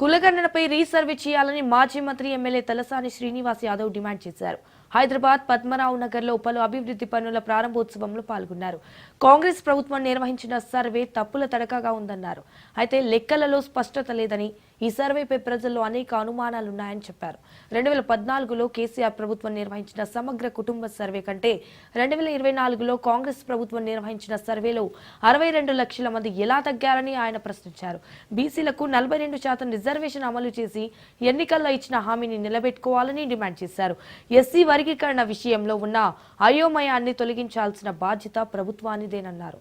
కులగణనపై resurvey చేయాలని మాజీ మంత్రి ఎమ్మెల్యే తలసాని శ్రీనివాస్ యాదవ్ డిమాండ్ చేశారు. హైదరాబాద్ పద్మనాభ నగర్లో పలు అభివృద్ధి పనుల ప్రారంభోత్సవంలో పాల్గొన్నారు. కాంగ్రెస్ ప్రభుత్వం నిర్వహించిన సర్వే తప్పుల తడకగా ఉందన్నారు. అయితే లెక్కలలో స్పష్టత లేదని ఈ సర్వేపై ప్రజల్లో అనేక అనుమానాలున్నాయని చెప్పారు. రెండు వేల పద్నాలుగులో కేసీఆర్ ప్రభుత్వం నిర్వహించిన సమగ్ర కుటుంబ సర్వే కంటే రెండు వేల ఇరవై నాలుగులో కాంగ్రెస్ ప్రభుత్వం నిర్వహించిన సర్వేలో అరవై రెండు లక్షల మంది ఎలా తగ్గారని ఆయన ప్రశ్నించారు. బీసీలకు నలభై రెండు శాతం రిజర్వేషన్ అమలు చేసి ఎన్నికల్లో ఇచ్చిన హామీని నిలబెట్టుకోవాలని డిమాండ్ చేశారు. ఎస్సీ వర్గీకరణ విషయంలో ఉన్న అయోమయాన్ని తొలగించాల్సిన బాధ్యత ప్రభుత్వానిదేనన్నారు.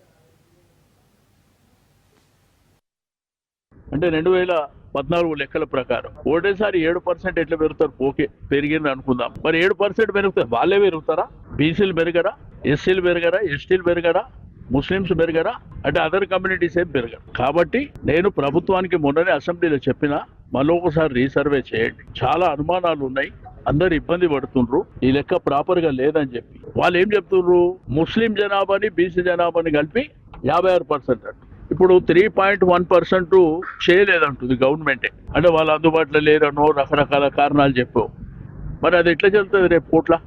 అంటే రెండు వేల పద్నాలుగు లెక్కల ప్రకారం ఒకటేసారి ఏడు పర్సెంట్ ఎట్లా పెరుగుతారు? ఓకే పెరిగింది అనుకుందాం. మరి ఏడు పర్సెంట్ పెరుగుతారు వాళ్ళే పెరుగుతారా? బీసీలు పెరగరా? ఎస్సీలు పెరగరా? ఎస్టీలు పెరగరా? ముస్లిమ్స్ పెరగరా? అంటే అదర్ కమ్యూనిటీస్ ఏం పెరగరు. కాబట్టి నేను ప్రభుత్వానికి మొన్ననే అసెంబ్లీలో చెప్పిన మళ్ళీ ఒకసారి రీసర్వే చేయండి. చాలా అనుమానాలు ఉన్నాయి. అందరు ఇబ్బంది పడుతుండ్రు. ఈ లెక్క ప్రాపర్గా లేదని చెప్పి. వాళ్ళు ఏం చెప్తుండ్రు? ముస్లిం జనాభాని బీసీ జనాభాని కలిపి యాభై ఆరు పర్సెంట్ అంట. ఇప్పుడు త్రీ పాయింట్ వన్ పర్సెంట్ చేయలేదంటుంది గవర్నమెంటే. అంటే వాళ్ళు అందుబాటులో లేరనో రకరకాల కారణాలు చెప్పావు. మరి అది ఎట్లా చెల్తుంది రేపు కోట్ల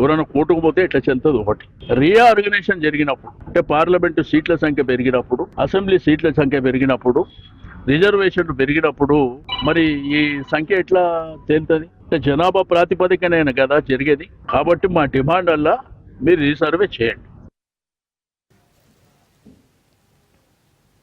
ఎవరైనా కోర్టుకు పోతే ఎట్లా చెల్తుంది ఒకటి. రీఆర్గనైజేషన్ జరిగినప్పుడు అంటే పార్లమెంటు సీట్ల సంఖ్య పెరిగినప్పుడు అసెంబ్లీ సీట్ల సంఖ్య పెరిగినప్పుడు రిజర్వేషన్లు పెరిగినప్పుడు మరి ఈ సంఖ్య ఎట్లా తేలుతుంది? జనాభా ప్రాతిపదికనైనా కదా జరిగేది. కాబట్టి మా డిమాండ్ అల్లా మీరు రీసర్వే చేయండి.